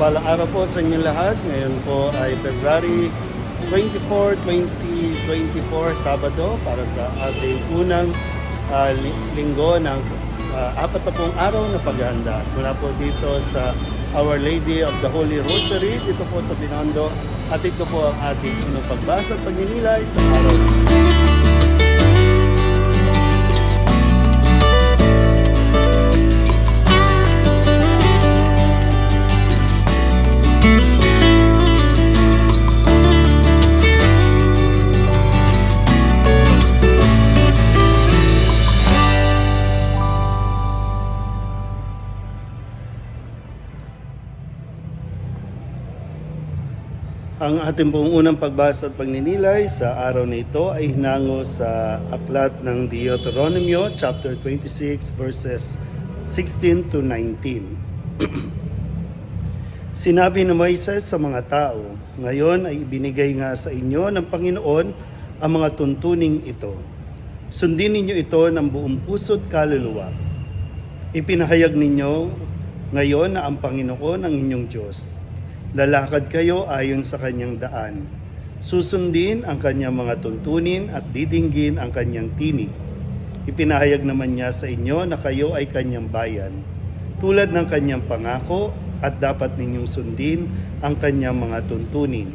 Isang mapagpalang araw po sa inyong lahat. Ngayon po ay February 24, 2024, Sabado para sa ating unang li- linggo ng uh, apat na pong araw na paghahanda. Mula po dito sa Our Lady of the Holy Rosary, dito po sa Binondo. At ito po ang ating unang pagbasa at pagninilay sa araw. Ang ating pong unang pagbasa at pagninilay sa araw na ito ay hinango sa aklat ng Deuteronomio chapter 26 verses 16 to 19. Sinabi ni Moises sa mga tao, Ngayon ay ibinigay nga sa inyo ng Panginoon ang mga tuntuning ito. Sundin ninyo ito ng buong puso't kaluluwa. Ipinahayag ninyo ngayon na ang Panginoon ang inyong Diyos. Lalakad kayo ayon sa kanyang daan. Susundin ang kanyang mga tuntunin at didinggin ang kanyang tinig. Ipinahayag naman niya sa inyo na kayo ay kanyang bayan. Tulad ng kanyang pangako at dapat ninyong sundin ang kanyang mga tuntunin.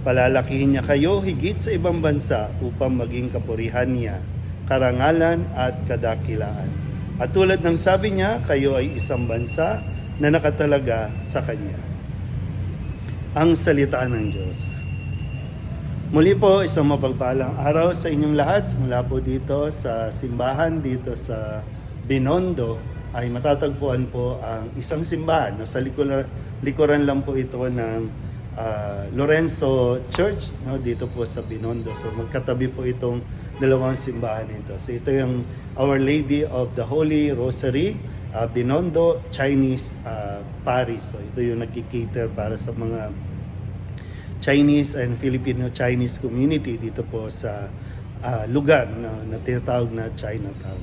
Palalakihin niya kayo higit sa ibang bansa upang maging kapurihan niya, karangalan at kadakilaan. At tulad ng sabi niya, kayo ay isang bansa na nakatalaga sa kanya ang salita ng Diyos. Muli po, isang mapagpalang araw sa inyong lahat. Mula po dito sa simbahan, dito sa Binondo, ay matatagpuan po ang isang simbahan. No? Sa likuran, likuran lang po ito ng ah, Lorenzo Church, no? dito po sa Binondo. So magkatabi po itong dalawang simbahan ito. So ito yung Our Lady of the Holy Rosary, ah, Binondo Chinese ah, Parish. So ito yung nagkikater para sa mga Chinese and Filipino-Chinese community dito po sa ah, lugar na, na tinatawag na Chinatown.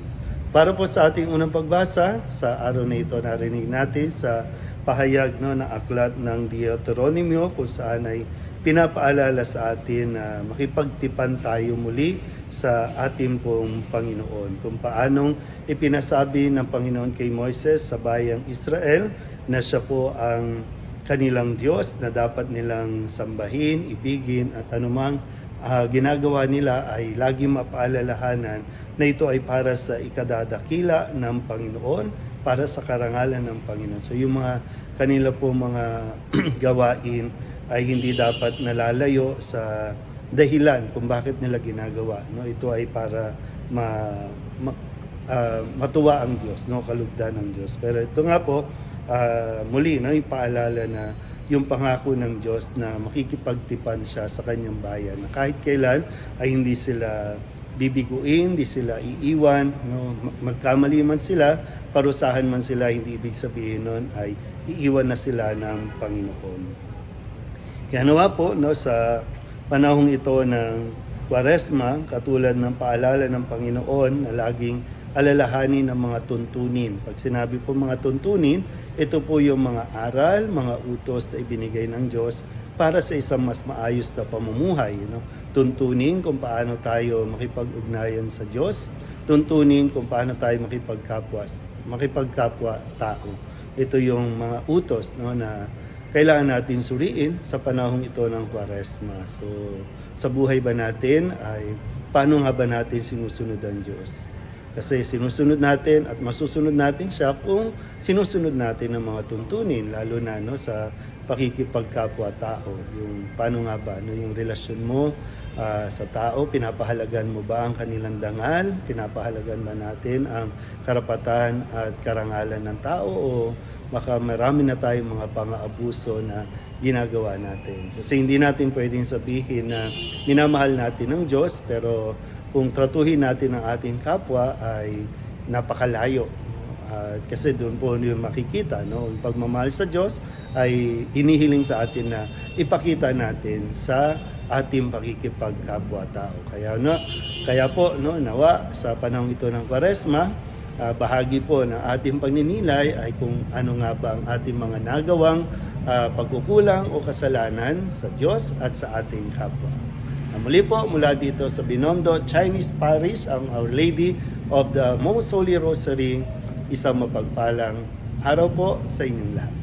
Para po sa ating unang pagbasa, sa araw na ito narinig natin sa pahayag no, na aklat ng Deuteronomio kung saan ay pinapaalala sa atin na makipagtipan tayo muli sa ating pong Panginoon. Kung paanong ipinasabi ng Panginoon kay Moises sa bayang Israel na siya po ang kanilang Diyos na dapat nilang sambahin, ibigin at anumang ah, ginagawa nila ay lagi mapaalalahanan na ito ay para sa ikadadakila ng Panginoon, para sa karangalan ng Panginoon. So yung mga kanila po mga gawain ay hindi dapat nalalayo sa dahilan kung bakit nila ginagawa. No? Ito ay para ma, ma, ah, matuwa ang Diyos, no? kalugdan ng Diyos. Pero ito nga po, ah, muli, no? yung paalala na yung pangako ng Diyos na makikipagtipan siya sa kanyang bayan. Na kahit kailan ay hindi sila bibiguin, hindi sila iiwan, no? Ma- magkamali man sila, parusahan man sila, hindi ibig sabihin nun ay iiwan na sila ng Panginoon. Kaya nawa po no, sa panahong ito ng Kwaresma, katulad ng paalala ng Panginoon na laging alalahanin ng mga tuntunin. Pag sinabi po mga tuntunin, ito po yung mga aral, mga utos na ibinigay ng Diyos para sa isang mas maayos na pamumuhay. No? Tuntunin kung paano tayo makipag-ugnayan sa Diyos, tuntunin kung paano tayo makipagkapwa, makipagkapwa tao. Ito yung mga utos no, na kailangan natin suriin sa panahong ito ng Kwaresma. So, sa buhay ba natin ay paano nga ba natin sinusunod ang Diyos? Kasi sinusunod natin at masusunod natin siya kung sinusunod natin ang mga tuntunin, lalo na no, sa pakikipagkapwa-tao. Yung paano nga ba, no, yung relasyon mo ah, sa tao, pinapahalagan mo ba ang kanilang dangal? Pinapahalagan ba natin ang karapatan at karangalan ng tao o baka marami na tayong mga pang-aabuso na ginagawa natin. Kasi hindi natin pwedeng sabihin na minamahal natin ng Diyos pero kung tratuhin natin ang ating kapwa ay napakalayo. At kasi doon po yung makikita, no? Ang pagmamahal sa Diyos ay inihiling sa atin na ipakita natin sa ating pakikipagkapwa-tao. Kaya no, kaya po no nawa sa panahon ito ng Kwaresma ah, bahagi po ng ating pagninilay ay kung ano nga ba ang ating mga nagawang ah, pagkukulang o kasalanan sa Diyos at sa ating kapwa. Muli po mula dito sa Binondo Chinese Parish ang Our Lady of the Most Holy Rosary isang mapagpalang araw po sa inyong lahat.